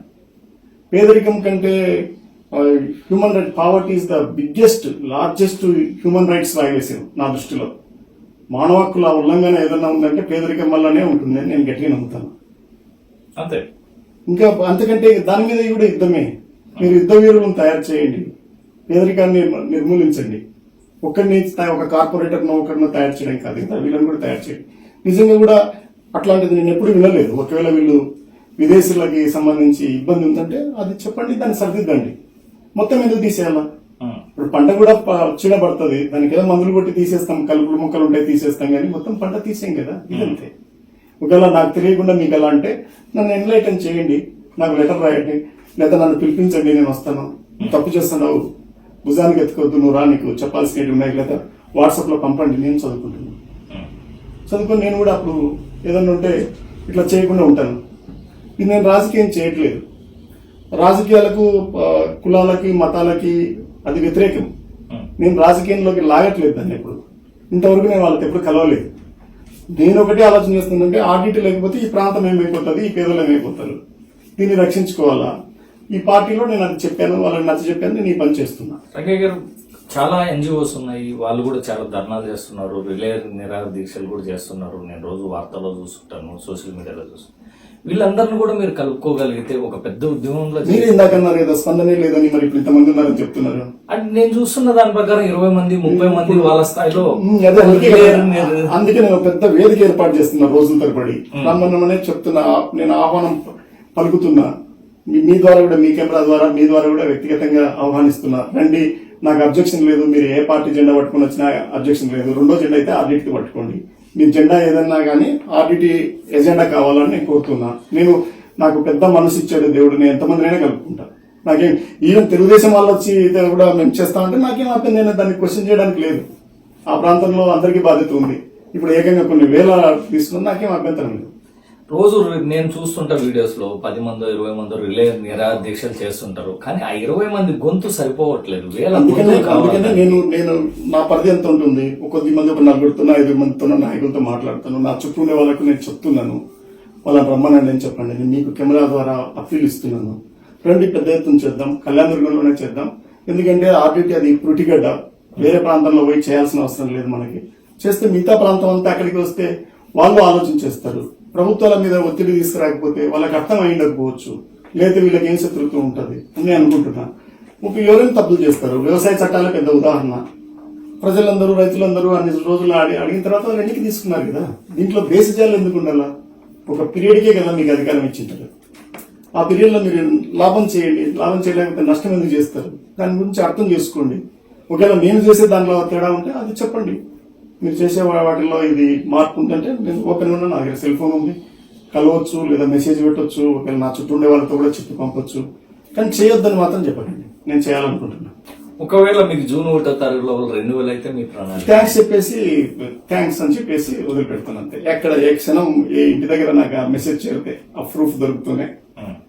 పేదరికం కంటే human right poverty is the biggest largest human rights violation నా దృష్టిలో. మానవ హక్కుల ఉల్లంఘన ఏదైనా ఉందంటే పేదరికం వల్లనే ఉంటుంది అని నేను గట్టిగా నమ్ముతాను. అంతే. ఇంకా అంతకంటే దాని మీద కూడా యుద్ధమే. మీరు యుద్ధ వీరులను తయారు చేయండి. పేదరికాన్ని నిర్మ- నిర్మూలించండి. ఒక్కరిని తా- ఒక కార్పొరేటర్ను ఒకరిని తయారు చేయడం కాదు. కదా వీళ్ళని కూడా తయారు చేయండి. నిజంగా కూడా అట్లాంటిది నేను ఎప్పుడు వినలేదు. ఒకవేళ వీళ్ళు విదేశీయులకి సంబంధించి ఇబ్బంది ఉందంటే అది చెప్పండి దాన్ని సరిదిద్దండి. మొత్తం ఎందుకు తీసేయాలా. ఇప్పుడు పంట కూడా ప- చీడ పడుతుంది దానికి ఏదో మందులు కొట్టి తీసేస్తాం కలుపులు మొక్కలు ఉంటాయి తీసేస్తాం కానీ మొత్తం పంట తీసేం కదా. ఇదంతే. ఒకవేళ నాకు తెలియకుండా మీకు ఎలా అంటే నన్ను ఎన్లైటన్ చేయండి. నాకు లెటర్ రాయండి. లేదా నన్ను పిలిపించండి నేను వస్తాను. తప్పు చేస్తున్నావు. భుజానికి ఎత్తుకోవద్దు నువ్వు రా నీకు చెప్పాల్సినవి ఉన్నాయి. లేదా వాట్సాప్లో పంపండి నేను చదువుకుంటున్నాను. చదువుకొని నేను కూడా అప్పుడు ఏదన్నా ఉంటే ఇట్లా చేయకుండా ఉంటాను. ఇది నేను రాజకీయం చేయట్లేదు. రాజకీయాలకు కులాలకి మతాలకి అది వ్యతిరేకం. నేను రాజకీయంలోకి లాగట్లేదు దాన్ని ఎప్పుడు. ఇంతవరకు నేను వాళ్ళకి ఎప్పుడు కలవలేదు. నేను ఒకటే ఆలోచన చేస్తుందంటే ఆడిట్ లేకపోతే ఈ ప్రాంతం ఏమైపోతుంది ఈ పేదలు ఏమైపోతారు? దీన్ని రక్షించుకోవాలా? ఈ పార్టీలో నేను అది చెప్పాను వాళ్ళకి నచ్చ చెప్పాను నేను ఈ పని చేస్తున్నా. రంగయ్య గారు చాలా ఎన్జిఓస్ ఉన్నాయి వాళ్ళు కూడా చాలా ధర్నాలు చేస్తున్నారు రిలే నిరాహార దీక్షలు కూడా చేస్తున్నారు. నేను రోజు వార్తల్లో చూస్తుంటాను సోషల్ మీడియాలో చూస్తాను వీళ్ళందరిని కూడా మీరు కలుపుకోగలిగితే ఒక పెద్ద ఉద్యమంలో మీరు ఇందాక అన్నారు కదా స్పందనే లేదని మరి ఇప్పుడు ఇంతమంది ఉన్నారని చెప్తున్నారు. అంటే నేను చూస్తున్న దాని ప్రకారం ఇరవై మంది ముప్పై మంది వాళ్ళ స్థాయిలో అందుకే నేను పెద్ద వేదిక ఏర్పాటు చేస్తున్నా రోజుల తరబడి రమ్మన్నమనే చెప్తున్నా నేను ఆహ్వానం పలుకుతున్నా. మీ- ద్వారా కూడా మీ కెమెరా ద్వారా మీ ద్వారా కూడా వ్యక్తిగతంగా ఆహ్వానిస్తున్నా. రండి నాకు అబ్జెక్షన్ లేదు మీరు ఏ పార్టీ జెండా పట్టుకుని వచ్చినా అబ్జెక్షన్ లేదు. రెండో జెండా అయితే ఆర్డిటీ పట్టుకోండి. మీ జెండా ఏదన్నా కానీ ఆర్డిటీ ఎజెండా కావాలని నేను కోరుతున్నా. నేను నాకు పెద్ద మనసు ఇచ్చాడు దేవుడు నేను ఎంతమందినైనా కలుపుకుంటా. నాకేం ఈవెన్ తెలుగుదేశం వాళ్ళు వచ్చి కూడా మేము చేస్తామంటే నాకేం అర్థం నేను దాన్ని క్వశ్చన్ చేయడానికి లేదు. ఆ ప్రాంతంలో అందరికీ బాధ్యత ఉంది. ఇప్పుడు ఏకంగా కొన్ని వేల తీసుకున్నా నాకేం అభ్యంతరం లేదు. రోజు నేను చూస్తుంటా వీడియోస్లో పది మందో ఇరవై మందో రిలే నిరాదీక్షలు చేస్తుంటారు. కానీ ఆ ఇరవై మంది గొంతు సరిపోవట్లేదు. వేల అందుకనే నేను నేను నా పరిధి ఎంత ఉంటుంది? ఒక కొద్ది మంది ఒక నలుగురితో ఐదు మందితో నాయకులతో మాట్లాడుతాను. నా చుట్టూ ఉండే వాళ్ళకు నేను చెప్తున్నాను. వాళ్ళని రమ్మనండి అని చెప్పండి. నేను మీకు కెమెరా ద్వారా అప్పీల్ ఇస్తున్నాను. రండి పెద్ద ఎత్తున చేద్దాం. కళ్యాణదుర్గంలోనే చేద్దాం. ఎందుకంటే ఆర్టీటీ అది పురిటిగడ్డ. వేరే ప్రాంతంలో పోయి చేయాల్సిన అవసరం లేదు మనకి. చేస్తే మిగతా ప్రాంతం అంతా అక్కడికి వస్తే వాళ్ళు ఆలోచన చేస్తారు. ప్రభుత్వాల మీద ఒత్తిడి తీసుకురాకపోతే వాళ్ళకి అర్థం అయ్యిండకపోవచ్చు లేదా వీళ్ళకి ఏం శత్రుత్వం ఉంటుంది? అని అనుకుంటున్నా. ఒక ఎవరైనా తప్పులు చేస్తారు. వ్యవసాయ చట్టాలకు పెద్ద ఉదాహరణ. ప్రజలందరూ రైతులందరూ అన్ని రోజులు ఆడి అడిగిన తర్వాత వాళ్ళు ఎన్నిక తీసుకున్నారు కదా? దీంట్లో బేసిజాలు ఎందుకు ఉండాలా? ఒక పీరియడ్కే కదా మీకు అధికారం ఇచ్చింటారు. ఆ పీరియడ్లో మీరు లాభం చేయండి. లాభం చేయలేకపోతే నష్టం ఎందుకు చేస్తారు? దాని గురించి అర్థం చేసుకోండి. ఒకవేళ నేను చేసే దాంట్లో తేడా ఉంటే అది చెప్పండి. మీరు చేసే వాటిల్లో ఇది మార్పు ఉందంటే నేను ఓపెన్ ఉన్నా నా దగ్గర సెల్ ఫోన్ ఉంది. కలవచ్చు లేదా మెసేజ్ పెట్టొచ్చు. ఒకవేళ నా చుట్టూ ఉండే వాళ్ళతో కూడా చెప్పి పంపొచ్చు. కానీ చేయొద్దని మాత్రం చెప్పకండి. నేను చేయాలనుకుంటున్నాను ఒకవేళ మీకు జూన్ ఒకటో తారీఖు లోపల రెండు వేలు అయితే మీ ప్రణాళిక. థ్యాంక్స్ చెప్పేసి థ్యాంక్స్ అని చెప్పేసి వదిలిపెడతాను అంతే. ఎక్కడ ఏ క్షణం ఏ ఇంటి దగ్గర నాకు ఆ మెసేజ్ చేరితే ఆ ప్రూఫ్ దొరుకుతూనే.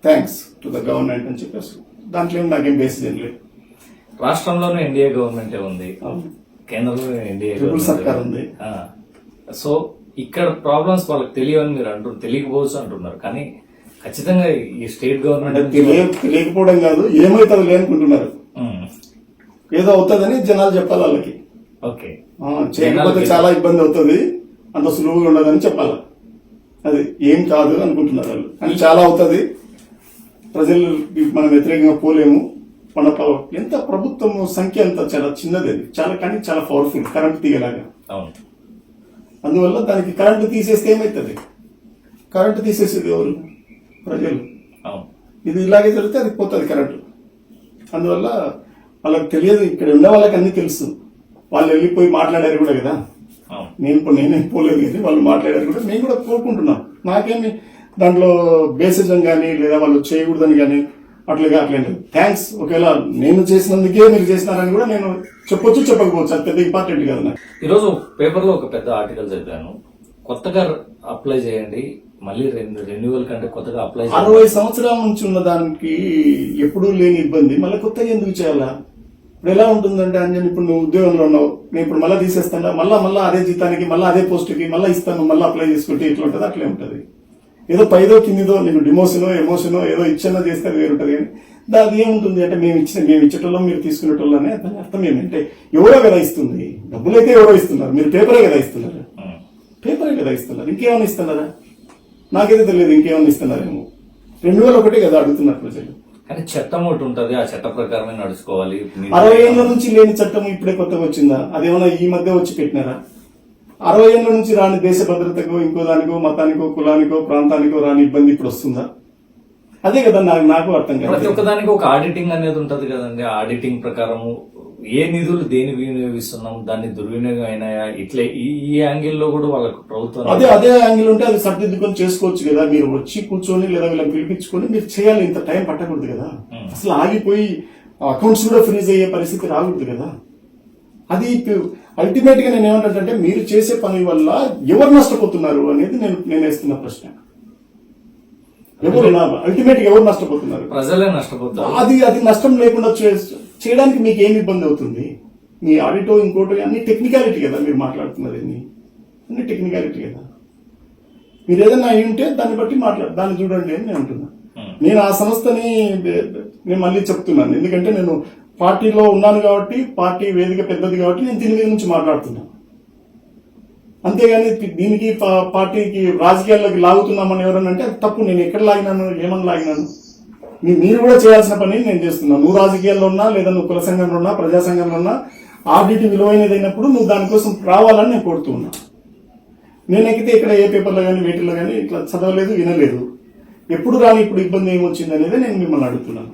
థ్యాంక్స్ టు ద గవర్నమెంట్ అని చెప్పేసి. దాంట్లో నాకేం బేసిస్ ఏం లేదు రాష్ట్రంలోనూ ఎన్డీఏ గవర్నమెంట్ ఉంది. కేంద్రంలో ఎన్డీఏ సర్కార్ ఉంది. సో ఇక్కడ ప్రాబ్లమ్స్ వాళ్ళకి తెలియని మీరు అంటున్నారు తెలియకపోవచ్చు అంటున్నారు. కానీ ఖచ్చితంగా ఈ స్టేట్ అంటే గవర్నమెంట్ తెలియ తెలియకపోవడం కాదు ఏమైతుంది లేనుకుంటున్నారు ఏదో అవుతుందని జనాలు చెప్పాలి వాళ్ళకి. ఓకే. చేయకపోతే చాలా ఇబ్బంది అవుతుంది అంత సులువుగా ఉండదని చెప్పాలి. అది ఏం కాదు అనుకుంటున్నారు వాళ్ళు. అని చాలా అవుతుంది. ప్రజలు మనం వ్యతిరేకంగా పోలేము. మన ఎంత ప్రభుత్వం సంఖ్య అంత చాలా చిన్నది. అది చాలా కానీ చాలా పవర్ఫుల్ కరెంట్ తీయలాగా అందువల్ల దానికి కరెంటు తీసేస్తే ఏమవుతుంది కరెంటు తీసేసేది ఎవరు? ప్రజలు. ఇది ఇలాగే జరిగితే అది పోతుంది కరెంటు అందువల్ల వాళ్ళకి తెలియదు ఇక్కడ ఉన్న వాళ్ళకి అన్ని తెలుసు. వాళ్ళు వెళ్ళిపోయి మాట్లాడారు కూడా కదా. నేను నేనేం పోలేదు కానీ వాళ్ళు మాట్లాడారు కూడా. మేము కూడా కోరుకుంటున్నాం. నాకేమి దాంట్లో బేసిజం కానీ లేదా వాళ్ళు చేయకూడదని కానీ అట్లుగా అట్లేం లేదు. థ్యాంక్స్ ఒకవేళ నేను చేసినందుకే మీరు చేసినారని కూడా నేను చెప్పొచ్చు చెప్పకపోవచ్చు. అది పెద్ద ఇంపార్టెంట్ కదా నాకు. ఈరోజు పేపర్లో ఒక పెద్ద ఆర్టికల్ చదివాను. కొత్తగా అప్లై చేయండి. మళ్ళీ రెన్యువల్ కంటే కొత్తగా అప్లై అరవై సంవత్సరాల నుంచి ఉన్న దానికి ఎప్పుడూ లేని ఇబ్బంది. మళ్ళీ కొత్తగా ఎందుకు చేయాలా? ఇప్పుడు ఎలా ఉంటుందంటే అంజన్ ఇప్పుడు నువ్వు ఉద్యోగంలో ఉన్నావు. నేను ఇప్పుడు మళ్ళీ తీసేస్తాను? మళ్ళీ మళ్ళీ అదే జీతానికి మళ్ళీ అదే పోస్ట్కి మళ్ళీ ఇస్తాను మళ్ళీ అప్లై చేసుకుంటే ఇట్లా ఉంటుంది? అట్లే ఉంటుంది. ఏదో పైదో కిందిదో నీకు డిమోషనో ఎమోషనో ఏదో ఇచ్చిన చేస్తే అది వేరుంటుంది కానీ దాని ఏముంటుంది అంటే మేము ఇచ్చిన మేము ఇచ్చేటోళ్ళం మీరు తీసుకునేటోళ్ళనే దాని అర్థం ఏమంటే ఎవరో కదా ఇస్తుంది. డబ్బులైతే ఎవరో ఇస్తున్నారు. మీరు పేపరే కదా ఇస్తున్నారు. పేపరే కదా ఇస్తున్నారు. ఇంకేమైనా ఇస్తున్నారా? నాకైతే తెలియదు ఇంకేమైనా ఇస్తున్నారేమో. రెండు వేల ఒకటే కదా అడుగుతున్నారు ప్రజలు. కానీ చట్టం ఒకటి ఉంటది. ఆ చట్ట ప్రకారమే నడుచుకోవాలి. అరవై ఏళ్ళ నుంచి లేని చట్టం ఇప్పుడే కొత్తగా వచ్చిందా? అదేమన్నా ఈ మధ్య వచ్చి పెట్టినారా? అరవై ఏళ్ళ నుంచి రాని దేశ భద్రతకో ఇంకో దానికో మతానికో కులానికో ప్రాంతానికో రాని ఇబ్బంది ఇప్పుడు వస్తుందా? అదే కదా నాకు నాకు అర్థం ప్రతి కాదు ఒక్కదానికి ఒక ఆడిటింగ్ అనేది ఉంటది కదండి. ఆడిటింగ్ ప్రకారము ఏ నిధులు దేని వినియోగిస్తున్నాం దాన్ని దుర్వినియోగం అయినాయా? ఇట్లే ఈ ఈ యాంగిల్లో కూడా వాళ్ళకు ప్రభుత్వం అదే అదే యాంగిల్ ఉంటే అది సర్దిద్దుకొని చేసుకోవచ్చు కదా. మీరు వచ్చి కూర్చొని లేదా వీళ్ళని పిలిపించుకొని మీరు చేయాలి. ఇంత టైం పట్టకూడదు కదా. అసలు ఆగిపోయి అకౌంట్స్ కూడా ఫ్రీజ్ అయ్యే పరిస్థితి రాకూడదు కదా. అది అల్టిమేట్గా నేను ఏమంటానంటే మీరు చేసే పని వల్ల ఎవరు నష్టపోతున్నారు అనేది నేను నేను వేస్తున్న ప్రశ్న. ఎవరు అల్టిమేట్గా ఎవరు నష్టపోతున్నారు? ప్రజలే నష్టపోతారు. అది అది నష్టం లేకుండా చేయడానికి మీకు ఏమి ఇబ్బంది అవుతుంది? మీ ఆడిటో ఇంకోటో అన్ని టెక్నికాలిటీ కదా మీరు మాట్లాడుతున్నది అన్ని. అన్ని టెక్నికాలిటీ కదా. మీరు ఏదైనా అయి ఉంటే దాన్ని బట్టి మాట్లాడు దాన్ని చూడండి అని నేను అంటున్నా. నేను ఆ సంస్థని నేను మళ్ళీ చెప్తున్నాను. ఎందుకంటే నేను పార్టీలో ఉన్నాను కాబట్టి పార్టీ వేదిక పెద్దది కాబట్టి నేను దీని మీద నుంచి మాట్లాడుతున్నాను అంతేగాని దీనికి పార్టీకి రాజకీయాల్లోకి లాగుతున్నామని ఎవరన్నా అంటే తప్పు. నేను ఎక్కడ లాగినాను? ఏమని లాగినాను? మీ- మీరు కూడా చేయాల్సిన పని నేను చేస్తున్నాను నువ్వు రాజకీయాల్లో ఉన్నా లేదా నువ్వు కుల సంఘంలో ఉన్నా ప్రజా సంఘంలో ఉన్నా ఆర్డిటి విలువైనది అయినప్పుడు నువ్వు దానికోసం రావాలని నేను కోరుతూ ఉన్నా. నేనైతే ఇక్కడ ఏ పేపర్లో కానీ వీటిల్లో కానీ ఇట్లా చదవలేదు వినలేదు. ఎప్పుడు రాని ఇప్పుడు ఇబ్బంది ఏమొచ్చింది అనేది నేను మిమ్మల్ని అడుగుతున్నాను.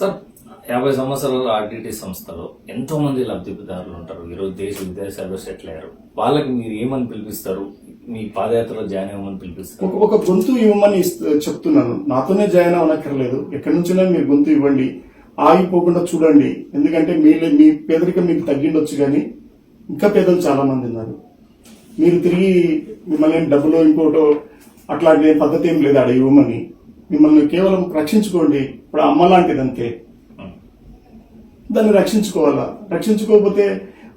సార్ యాభై సంవత్సరాల ఆర్డిటీ సంస్థలో ఎంతో మంది లబ్ధిదారులు ఉంటారు. ఈరోజు దేశ విదేశాల్లో సెటిల్ అయ్యారు. వాళ్ళకి మీరు ఏమని పిలిపిస్తారు? మీ పాదయాత్రలో జాయిన్ అవ్వమని పిలిపిస్తారు. ఒక ఒక గొంతు ఇవ్వమని చెప్తున్నాను. నాతోనే జాయిన్ అవ్వనక్కర్లేదు. ఎక్కడి నుంచైనా మీరు గొంతు ఇవ్వండి. ఆగిపోకుండా చూడండి. ఎందుకంటే మీ మీ పేదరికం మీకు తగ్గిండొచ్చు కానీ ఇంకా పేదలు చాలా మంది ఉన్నారు. మీరు తిరిగి మిమ్మల్ని ఏం డబ్బులు ఇంకోటో అట్లాంటి పద్ధతి ఏం లేదు ఆడ ఇవ్వమని. మిమ్మల్ని కేవలం రక్షించుకోండి. ఇప్పుడు అమ్మ లాంటిది అంతే దాన్ని రక్షించుకోవాలా? రక్షించుకోకపోతే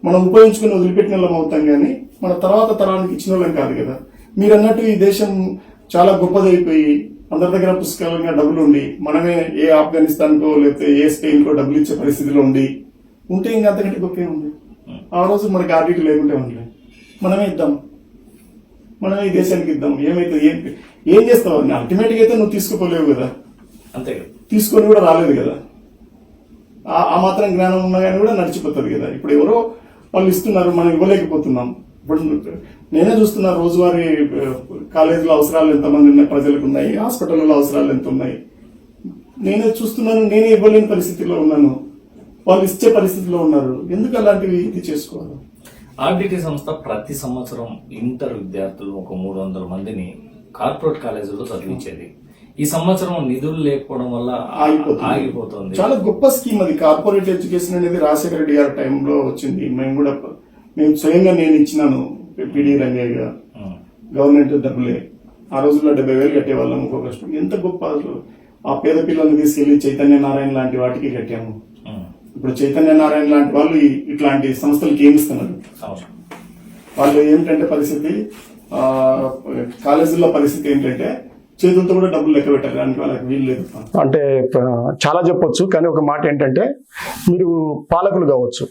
మనం ఉపయోగించుకుని వదిలిపెట్టిన వాళ్ళం అవుతాం కానీ మన తర్వాత తరానికి ఇచ్చిన వాళ్ళం కాదు కదా. మీరు అన్నట్టు ఈ దేశం చాలా గొప్పదైపోయి అందరి దగ్గర పుష్కలంగా డబ్బులు ఉండి మనమే ఏ ఆఫ్ఘనిస్తాన్కో లేకపోతే ఏ స్పెయిన్కో డబ్బులు ఇచ్చే పరిస్థితిలో ఉండి ఉంటే ఇంకా అంతకంటే గొప్ప ఉంది ఆ రోజు మనకి ఆర్డీటీ లేకుంటే ఉండలే మనమే ఇద్దాం. మనమే ఈ దేశానికి ఇద్దాం. ఏమైతే ఏం ఏం చేస్తావు? అల్టిమేట్గా అయితే నువ్వు తీసుకుపోలేవు కదా. అంతే కదా. తీసుకొని కూడా రాలేదు కదా. ఆ- మాత్రం జ్ఞానం ఉన్నా కానీ కూడా నడిచిపోతుంది కదా. ఇప్పుడు ఎవరో వాళ్ళు ఇస్తున్నారు మనం ఇవ్వలేకపోతున్నాం. ఇప్పుడు నేనే చూస్తున్నా రోజువారీ కాలేజీలో అవసరాలు ఎంతమంది ఉన్నాయి ప్రజలకు ఉన్నాయి హాస్పిటల్లో అవసరాలు ఎంత ఉన్నాయి. నేనే చూస్తున్నాను నేనే ఇవ్వలేని పరిస్థితిలో ఉన్నాను. వాళ్ళు ఇచ్చే పరిస్థితిలో ఉన్నారు. ఎందుకు అలాంటివి ఇది చేసుకోవాలి? ఆర్డిటీ సంస్థ ప్రతి సంవత్సరం ఇంటర్ విద్యార్థులు ఒక మూడు వందల మందిని కార్పొరేట్ కాలేజీలో చదివించేది. ఈ సంవత్సరం నిధులు లేకపోవడం వల్ల ఆగిపోతుంది. చాలా గొప్ప స్కీమ్ అది. కార్పొరేట్ ఎడ్యుకేషన్ అనేది రాజశేఖర రెడ్డి గారి టైంలో వచ్చింది. మేము కూడా నేను స్వయంగా నేను ఇచ్చినాను పిడి రంగయ్య గారు. గవర్నమెంట్ డబ్బులే. ఆ రోజుల్లో డెబ్బై వేలు కట్టేవాళ్ళం ఒక్కొక్క స్టూడెంట్. ఎంత గొప్ప ఆ పేద పిల్లల్ని తీసుకెళ్ళి చైతన్య నారాయణ లాంటి వాటికి కట్టాము. ఇప్పుడు చైతన్య నారాయణ లాంటి వాళ్ళు ఇట్లాంటి సంస్థలకి ఏమి ఇస్తున్నారు వాళ్ళు ఏమిటంటే పరిస్థితి? కాలేజీల్లో పరిస్థితి ఏంటంటే చేతులతో కూడా డబ్బులు లెక్క పెట్టడానికి వాళ్ళకి వీలు లేదు. అంటే చాలా చెప్పొచ్చు కానీ ఒక మాట ఏంటంటే మీరు పాలకులు కావచ్చు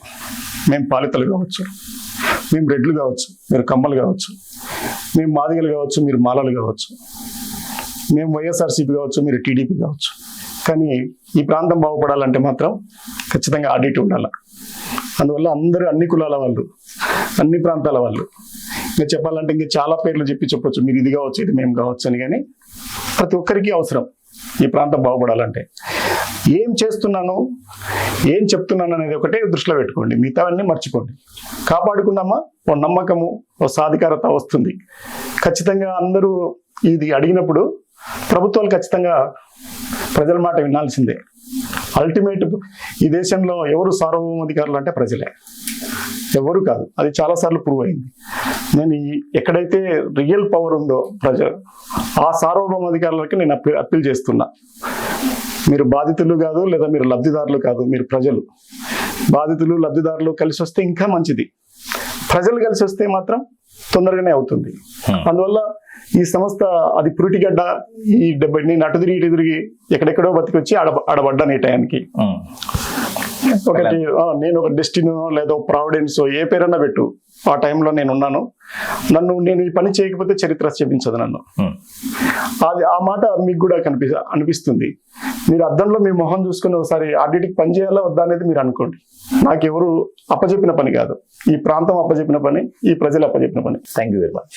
మేము పాలితలు కావచ్చు మేము రెడ్లు కావచ్చు మీరు కమ్మలు కావచ్చు మేము మాదిగలు కావచ్చు మీరు మాలలు కావచ్చు మేము వైఎస్ఆర్సీపీ కావచ్చు మీరు టీడీపీ కావచ్చు. కానీ ఈ ప్రాంతం బాగుపడాలంటే మాత్రం ఖచ్చితంగా ఆడిట్ ఉండాలి. అందువల్ల అందరూ అన్ని కులాల వాళ్ళు అన్ని ప్రాంతాల వాళ్ళు ఇంకా చెప్పాలంటే ఇంకా చాలా పేర్లు చెప్పి చెప్పొచ్చు. మీరు ఇది కావచ్చు ఇది మేము కావచ్చు అని కానీ ప్రతి ఒక్కరికి అవసరం ఈ ప్రాంతం బాగుపడాలంటే. ఏం చేస్తున్నాను? ఏం చెప్తున్నాను అనేది ఒకటే దృష్టిలో పెట్టుకోండి. మిగతావన్నీ మర్చిపోండి. కాపాడుకున్నామా ఓ నమ్మకము ఓ సాధికారత వస్తుంది. ఖచ్చితంగా అందరూ ఇది అడిగినప్పుడు ప్రభుత్వాలు ఖచ్చితంగా ప్రజల మాట వినాల్సిందే. అల్టిమేట్ ఈ దేశంలో ఎవరు సార్వభౌమాధికారులు అంటే ప్రజలే. ఎవరు కాదు. అది చాలాసార్లు ప్రూవ్ అయింది. నేను ఈ ఎక్కడైతే రియల్ పవర్ ఉందో ప్రజ ఆ సార్వభౌమాధికారులకి నేను అప్పీల్ అప్పీల్ చేస్తున్నా. మీరు బాధితులు కాదు లేదా మీరు లబ్ధిదారులు కాదు మీరు ప్రజలు. బాధితులు లబ్ధిదారులు కలిసి వస్తే ఇంకా మంచిది. ప్రజలు కలిసి వస్తే మాత్రం తొందరగానే అవుతుంది. అందువల్ల ఈ సంస్థ అది పురిటిగడ్డ ఈ డెబ్బై నేను అటు తిరిగి ఇటు తిరిగి ఎక్కడెక్కడో బతికొచ్చి ఆడ ఆడబడ్డాను ఈ టయానికి ఉమ్. ఒకటి నేను ఒక డెస్టినో లేదా ప్రావిడెన్స్ ఏ పేరన్నా పెట్టు. ఆ టైంలో నేను ఉన్నాను. నన్ను నేను ఈ పని చేయకపోతే చరిత్ర క్షమించదు నన్ను. అది ఆ మాట మీకు కూడా కనిపి అనిపిస్తుంది. మీరు అద్దంలో మీ మొహం చూసుకుని ఒకసారి ఆడిటికి పని చేయాలా వద్దా అనేది మీరు అనుకోండి. నాకెవరు అప్పచెప్పిన పని కాదు. ఈ ప్రాంతం అప్పచెప్పిన పని ఈ ప్రజలు అప్పచెప్పిన పని. Thank you very much